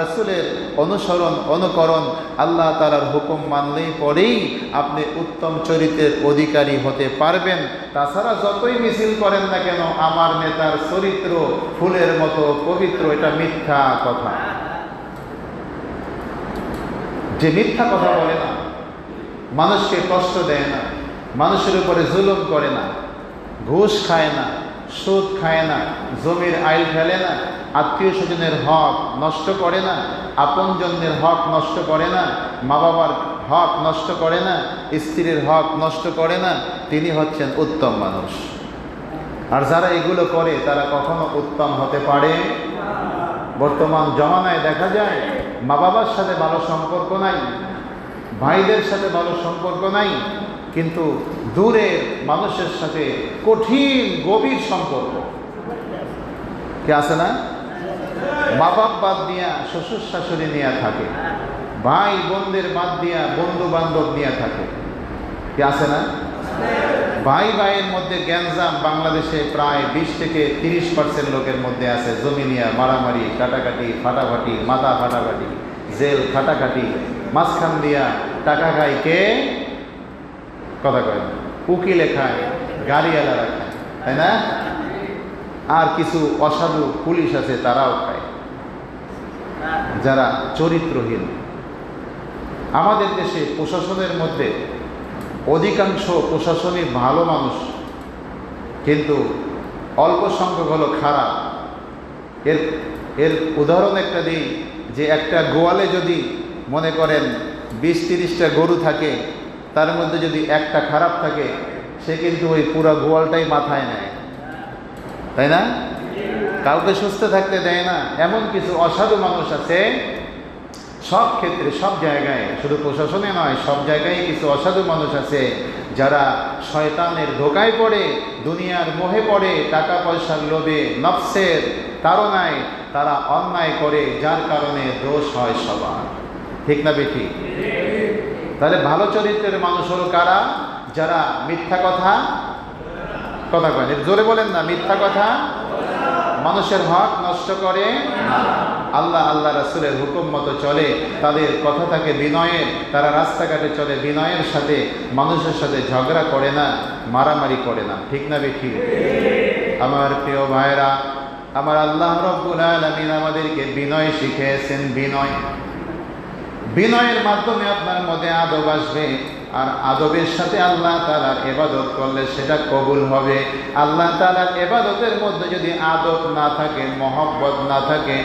রাসূলের অনুসরণ, অনুকরণ আল্লাহ তালার হুকুম মানলেই পরেই আপনি উত্তম চরিত্রের অধিকারী হতে পারবেন। তাছাড়া যতই মিছিল করেন না কেন, আমার নেতার চরিত্র ফুলের মতো পবিত্র, এটা মিথ্যা কথা। যে মিথ্যা কথা বলে না, মানুষকে কষ্ট দেয় না, মানুষের উপরে জুলুম করে না, ঘুষ খায় না, সুদ খায় না, জমির আইল ফেলে না আত্মীয় স্বজনের হক নষ্ট করে না, আপনজনদের হক নষ্ট করে না মা বাবার হক নষ্ট করে না, স্ত্রীর হক নষ্ট করে না, তিনি হচ্ছেন উত্তম মানুষ। আর যারা এগুলো করে, তারা কখনো উত্তম হতে পারে? বর্তমান জমানায় দেখা যায় মা বাবার সাথে ভালো সম্পর্ক নাই, ভাইদের সাথে ভালো সম্পর্ক নাই, কিন্তু দূরের মানুষের সাথে কঠিন, গভীর সম্পর্ক। কে আছে না? মা বাপ বাদ দিয়া শ্বশুর শাশুড়ি নিয়ে থাকে। ভাই বোনদের বাদ দিয়া বন্ধু বান্ধব নিয়ে থাকে। কি আছে না? ভাই ভাইয়ের মধ্যে গ্যাঞ্জাম বাংলাদেশে প্রায় বিশ থেকে তিরিশ পার্সেন্ট লোকের মধ্যে আছে। জমি নিয়ে, মারামারি, কাটাকাটি, ফাটাফাটি, মাথা ফাটাফাটি, জেল, খাটাখাটি। মাঝখান দিয়া টাকা খায় কে? কথা কয় উকিলে খায়, গাড়িওয়ালারা খায়। তাই না? আর কিছু অসাধু পুলিশ আছে, তারাও খায়। যারা চরিত্রহীন। আমাদের দেশে প্রশাসনের মধ্যে অধিকাংশ প্রশাসনই ভালো মানুষ, কিন্তু অল্প সংখ্যক হলো খারাপ। এর এর উদাহরণ একটা দিই, যে একটা গোয়ালে যদি মনে করেন বিশ তিরিশটা গরু থাকে, তার মধ্যে যদি একটা খারাপ থাকে, সে কিন্তু ওই পুরো গোয়ালটাই মাথায় নেয়। তাই না? কাউকে সুস্থ থাকতে দেয় না, এমন কিছু অসাধু মানুষ আছে, সব ক্ষেত্রে, সব জায়গায়, শুধু প্রশাসনে নয়, সব জায়গায় কিছু অসাধু মানুষ আছে যারা শয়তানের ধোকায় পড়ে, দুনিয়ার মোহে পড়ে টাকা পয়সার লোভে, নফসের তাড়নায় তারা অন্যায় করে, যার কারণে দোষ হয় সবার। ঠিক না বেঠি? তাহলে ভালো চরিত্রের মানুষ হলো কারা? যারা মিথ্যা কথা কথা কয় জোরে বলেন না, মিথ্যা কথা মানুষের হক নষ্ট করে? আল্লাহ আল্লাহ রাসুলের হুকুম মতো চলে। তাদের কথা থাকে বিনয়ের। তারা রাস্তাঘাটে চলে বিনয়ের সাথে মানুষের সাথে ঝগড়া করে না মারামারি করে না। ঠিক না বেঠি আমার প্রিয় ভাইরা আমার আল্লাহ রব্বুল আলমিন আমাদেরকে বিনয় শিখিয়েছেন বিনয়। বিনয়ের মাধ্যমে আপনার মধ্যে আদব আসবে। আর আদবের সাথে আল্লাহ তালার এবাদত করলে সেটা কবুল হবে। আল্লাহ তালার এবাদতের মধ্যে যদি আদব না থাকে, মহব্বত না থাকে